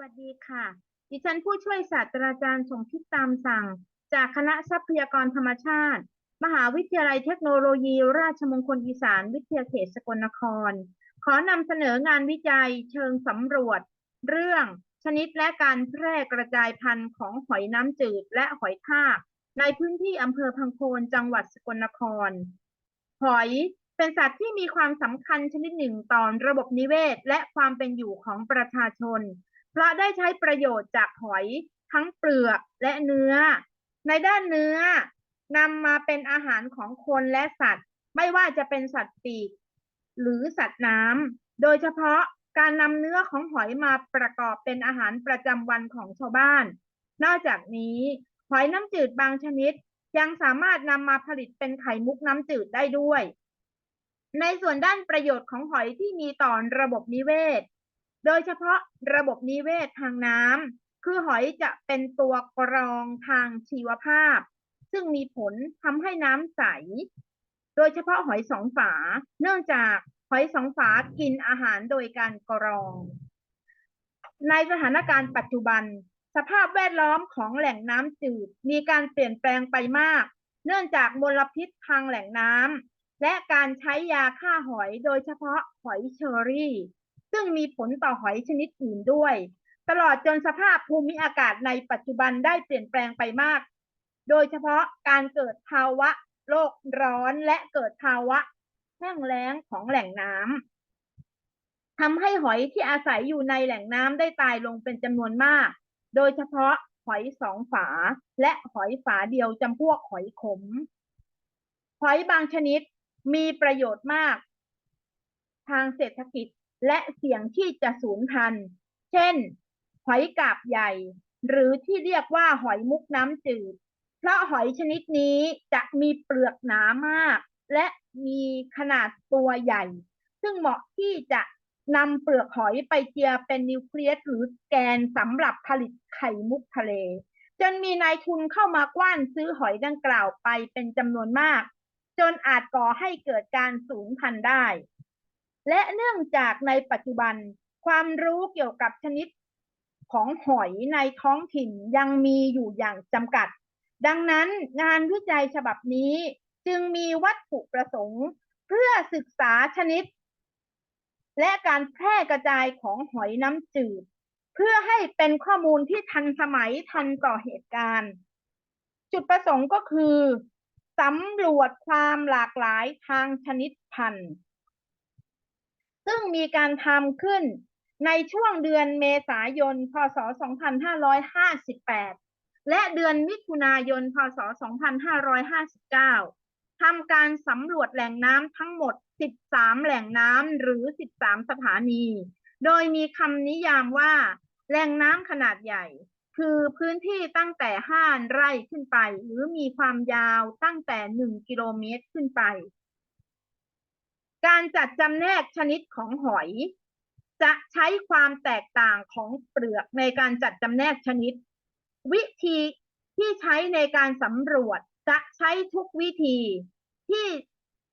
วัสดีค่ะ ดิฉันผู้ช่วยศาสตราจารย์สมคิดตามสั่ง จากคณะทรัพยากรธรรมชาติ มหาวิทยาลัยเทคโนโลยี ราชมงคลอีสาน วิทยาเขตสกลนคร ขอนำเสนองานวิจัยเชิงสำรวจ เรื่องชนิดและการแพร่กระจายพันธุ์ของหอยน้ำจืดและหอยทาก ในพื้นที่อำเภอพังโคนจังหวัดสกลนคร หอยเป็นสัตว์ที่มีความสำคัญชนิดหนึ่งต่อระบบนิเวศ และความเป็นอยู่ของประชาชน เพราะได้ใช้ประโยชน์จากหอยทั้งเปลือกและเนื้อ ในด้านเนื้อนำมาเป็นอาหารของคนและสัตว์ ไม่ว่าจะเป็นสัตว์ปีก หรือสัตว์น้ำโดยเฉพาะการนำเนื้อของหอยมาประกอบเป็นอาหารประจำวันของชาวบ้าน นอกจากนี้หอยน้ำจืดบางชนิดยังสามารถนำมาผลิตเป็นไข่มุกน้ำจืดได้ด้วย ในส่วนด้านประโยชน์ของหอยที่มีต่อระบบนิเวศ โดยเฉพาะระบบนิเวศทางน้ำคือหอยจะเป็นตัวกรองทางชีวภาพ ซึ่งมีผลทำให้น้ำใส โดยเฉพาะหอยสองฝา เนื่องจากหอยสองฝากินอาหารโดยการกรอง ในสถานการณ์ปัจจุบัน สภาพแวดล้อมของแหล่งน้ำจืดมีการเปลี่ยนแปลงไปมาก เนื่องจากมลพิษทางแหล่งน้ำและการใช้ยาฆ่าหอยโดยเฉพาะหอยเชอรี่ ซึ่งมีผลต่อหอยชนิดอื่นด้วย ตลอดจนสภาพภูมิอากาศในปัจจุบันได้เปลี่ยนแปลงไปมาก โดยเฉพาะการเกิดภาวะโลกร้อนและเกิดภาวะแห้งแล้งของแหล่งน้ำทำให้หอยที่อาศัยอยู่ในแหล่งน้ำได้ตายลงเป็นจำนวนมาก โดยเฉพาะหอยสองฝาและหอยฝาเดียวจำพวกหอยขม หอยบางชนิดมีประโยชน์มาก ทางเศรษฐกิจ และเสี่ยงที่จะสูญพันธุ์ เช่น หอยกาบใหญ่ หรือที่เรียกว่าหอยมุกน้ำจืด เพราะหอยชนิดนี้จะมีเปลือกหนามาก และมีขนาดตัวใหญ่ ซึ่งเหมาะที่จะนำเปลือกหอยไปเจียเป็นนิวเคลียสหรือแกนสำหรับผลิตไข่มุกทะเล จนมีนายทุนเข้ามากว้านซื้อหอยดังกล่าวไปเป็นจำนวนมาก จนอาจก่อให้เกิดการสูญพันธุ์ได้ และเนื่องจากในปัจจุบันความรู้เกี่ยวกับชนิดของหอยในท้องถิ่นยังมีอยู่อย่างจำกัด ดังนั้นงานวิจัยฉบับนี้จึงมีวัตถุประสงค์ เพื่อศึกษาชนิด และการแพร่กระจายของหอยน้ำจืด เพื่อให้เป็นข้อมูลที่ทันสมัยทันต่อเหตุการณ์ จุดประสงค์ก็คือสำรวจความหลากหลายทางชนิดพันธุ์ ซึ่งมีการทำขึ้นในช่วงเดือนเมษายน พศ 2558 และเดือนมิถุนายน พศ 2559 ทำการสำรวจแหล่งน้ำทั้งหมด 13 แหล่งน้ำหรือ 13 สถานี โดยมีคำนิยามว่า แหล่งน้ำขนาดใหญ่ คือพื้นที่ตั้งแต่ 5 ไร่ขึ้นไป หรือมีความยาวตั้งแต่ 1 กิโลเมตรขึ้นไป การจัดจำแนกชนิดของหอย จะใช้ความแตกต่างของเปลือกในการจัดจำแนกชนิด วิธีที่ใช้ในการสำรวจจะใช้ทุกวิธีที่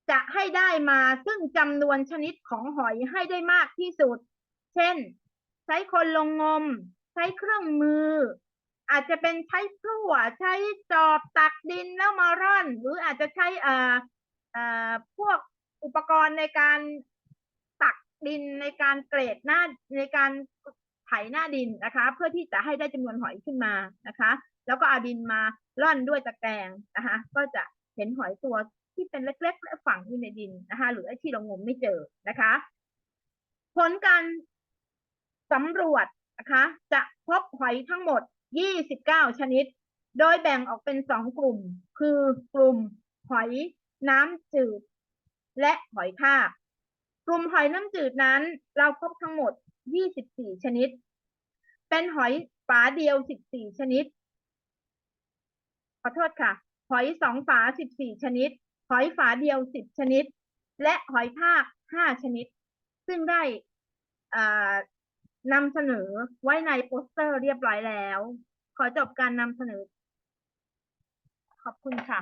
จะให้ได้มาซึ่งจำนวนชนิดของหอยให้ได้มากที่สุด เช่น ใช้คนลงงม ใช้เครื่องมือ อาจจะเป็นใช้พลั่วใช้จอบตักดินแล้วมาร่อน หรืออาจจะใช้เอ่อเอ่อพวก อุปกรณ์ในการตักดินในการเกรดหน้าในการไถหน้าดินนะคะ เพื่อที่จะให้ได้จำนวนหอยขึ้นมานะคะ แล้วก็เอาดินมาร่อนด้วยตะแกรงนะคะ ก็จะเห็นหอยตัวที่เป็นเล็กๆและฝังอยู่ในดินนะคะ หรือไอ้ที่เรางมไม่เจอนะคะ ผลการสำรวจนะคะ จะพบหอยทั้งหมด 29 ชนิด โดยแบ่งออกเป็นสองกลุ่ม คือกลุ่มหอยน้ำจืด และหอยทาก กลุ่มหอยน้ำจืดนั้น เราพบทั้งหมด 24 ชนิด เป็นหอยฝาเดียว 14 ชนิด ขอโทษค่ะ หอยสองฝา 14 ชนิด หอยฝาเดียว 10 ชนิด และหอยทาก 5 ชนิด ซึ่งได้นำเสนอไว้ในโปสเตอร์เรียบร้อยแล้ว ขอจบการนำเสนอ ขอบคุณค่ะ